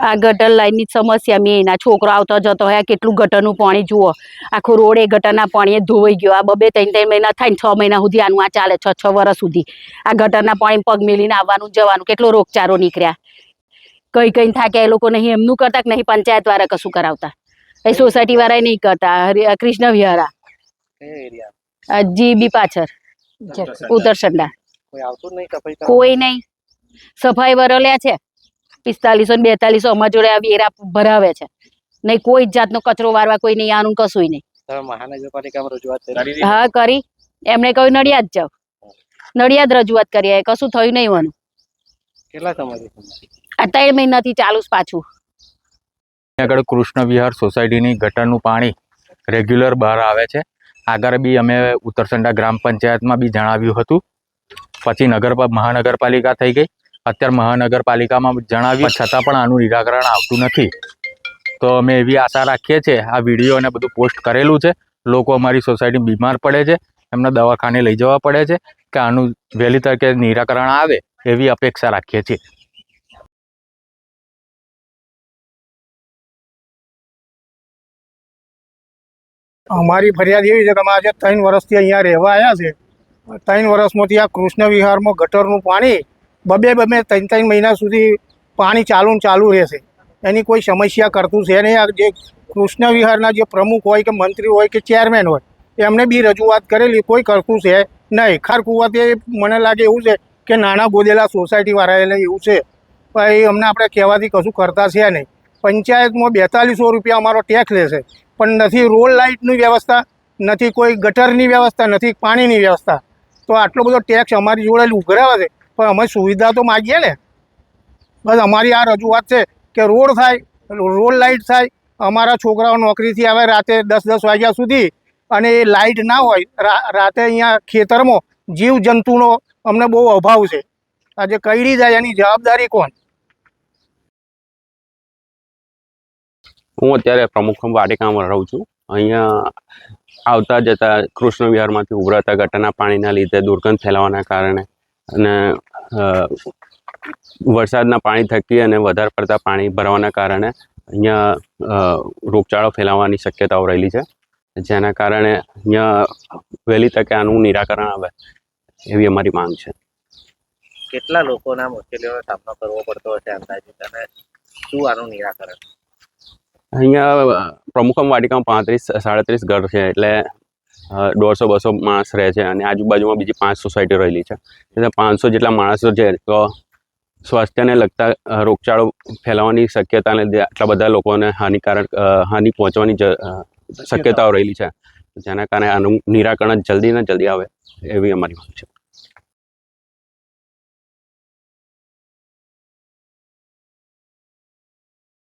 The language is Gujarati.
આ ગટર લાઈનની સમસ્યા મેં એના છોકરો આવતો જતો હોય કેટલું ગટરનું પાણી જુઓ. આખો રોડ એ ગટરના પાણીએ ધોવાઈ ગયો. આ બબે ત્રણ ત્રણ મહિના થાય ને છ મહિના સુધી આનું આ ચાલે છ છ વર્ષ સુધી. આ ગટરના પાણી પગ મેલીને આવવાનું જવાનું કેટલો રોગચારો નીકળ્યા. કઈ કઈ થાકે એ લોકો નહીં એમનું કરતા કે નહીં પંચાયત વાળા કશું કરાવતા. એ સોસાયટી વાળા નહીં કરતા. હરિ- કૃષ્ણ વિહારા. જીબી પાછળ. ઉત્તરસંડા કોઈ આવતું નહીં સફાઈ વરો કોઈ નહીં. સફાઈ વરલ્યા છે? પિસ્તાલીસો ને બેતાલીસો અમારા જોડે આ વેરા ભરાવે છે. નહીં કોઈ જ જાતનો કચરો વારવા કોઈ નહીં આનું કશું નહીં. મહાનગરપાલિકામાં રજૂઆત કરી? હા કરી. એમણે કહ્યું નડિયાદ જાવ નડિયાદ રજૂઆત કરીએ કશું થયું નહીં હોવાનું કેટલા સમયથી તમારી? ત્રણ મહિનાથી ચાલુ પાછું. આગળ કૃષ્ણ વિહાર સોસાયટીની ગટરનું પાણી રેગ્યુલર બહાર આવે છે. આગળ બી અમે ઉત્તરસંડા ગ્રામ પંચાયતમાં બી જણાવ્યું હતું. પછી નગર મહાનગરપાલિકા થઈ ગઈ. અત્યારે મહાનગરપાલિકામાં જણાવ્યું, છતાં પણ આનું નિરાકરણ આવતું નથી. તો અમે એવી આશા રાખીએ છીએ, આ વીડિયો અને બધું પોસ્ટ કરેલું છે, લોકો અમારી સોસાયટી બીમાર પડે છે, એમને દવાખાને લઈ જવા પડે છે, કે આનું વહેલી તકે નિરાકરણ આવે, એવી અપેક્ષા રાખીએ છીએ. અમારી ફરિયાદ એવી છે કે અમે આજે ત્રણ વર્ષથી અહીંયા રહેવા આવ્યા છે. ત્રણ વર્ષમાંથી આ કૃષ્ણ વિહારમાં ગટરનું પાણી બબે બબે ત્રણ ત્રણ મહિના સુધી પાણી ચાલુ ને ચાલુ રહેશે. એની કોઈ સમસ્યા કરતું છે નહીં. આ જે કૃષ્ણ વિહારના જે પ્રમુખ હોય કે મંત્રી હોય કે ચેરમેન હોય, એમને બી રજૂઆત કરેલી. કોઈ કરતું છે નહીં. ખર કુવા તે મને લાગે એવું છે કે નાના ગોદેલા સોસાયટીવાળા એટલે એવું છે. પણ એ અમને આપણે કહેવાથી કશું કરતા છે નહીં. પંચાયતમાં બેતાલીસો રૂપિયા અમારો ટેક્સ લેશે પણ નથી રોડ લાઇટની વ્યવસ્થા, નથી કોઈ ગટરની વ્યવસ્થા, નથી પાણીની વ્યવસ્થા. તો આટલો બધો ટેક્સ અમારી જોડે ઉઘરાવે છે. પણ અમે સુવિધા તો માગીએ ને. બસ અમારી આ રજૂઆત છે કે રોડ થાય, રોડ લાઇટ થાય, અમારા છોકરાઓ નોકરીથી આવે રાતે દસ દસ વાગ્યા સુધી અને એ લાઇટ ના હોય રાતે અહીંયા ખેતરમાં જીવ જંતુનો અમને બહુ અભાવ છે. આજે કઈડી જાય, એની જવાબદારી કોણ? હું અત્યારે પ્રમુખ વાટિકામાં રહું છું. અહીંયા આવતા જતા કૃષ્ણ વિહારમાંથી ઉભરાતા ગટરના પાણીના લીધે દુર્ગંધ ફેલાવાના કારણે અને વરસાદના પાણી થકી અને વધારે પડતા પાણી ભરવાના કારણે અહીંયા રોગચાળો ફેલાવાની શક્યતાઓ રહેલી છે. જેના કારણે અહીંયા વહેલી તકે આનું નિરાકરણ આવે એવી અમારી માંગ છે. કેટલા લોકોના મુશ્કેલીઓનો સામનો કરવો પડતો હશે અંદાજિત અને શું આનું નિરાકરણ? અહીંયા પ્રમુખમ વાટિકામાં પાંત્રીસ સાડત્રીસ ઘર છે એટલે દોઢસો બસો માણસ રહે છે અને આજુબાજુમાં બીજી પાંચ સોસાયટી રહેલી છે. એટલે પાંચસો જેટલા માણસો છે તો સ્વાસ્થ્યને લગતા રોગચાળો ફેલાવાની શક્યતાને લીધે આટલા બધા લોકોને હાનિકારક હાનિ પહોંચવાની શક્યતાઓ રહેલી છે. જેના કારણે આનું નિરાકરણ જલ્દી ને જલ્દી આવે એવી અમારી માંગ છે.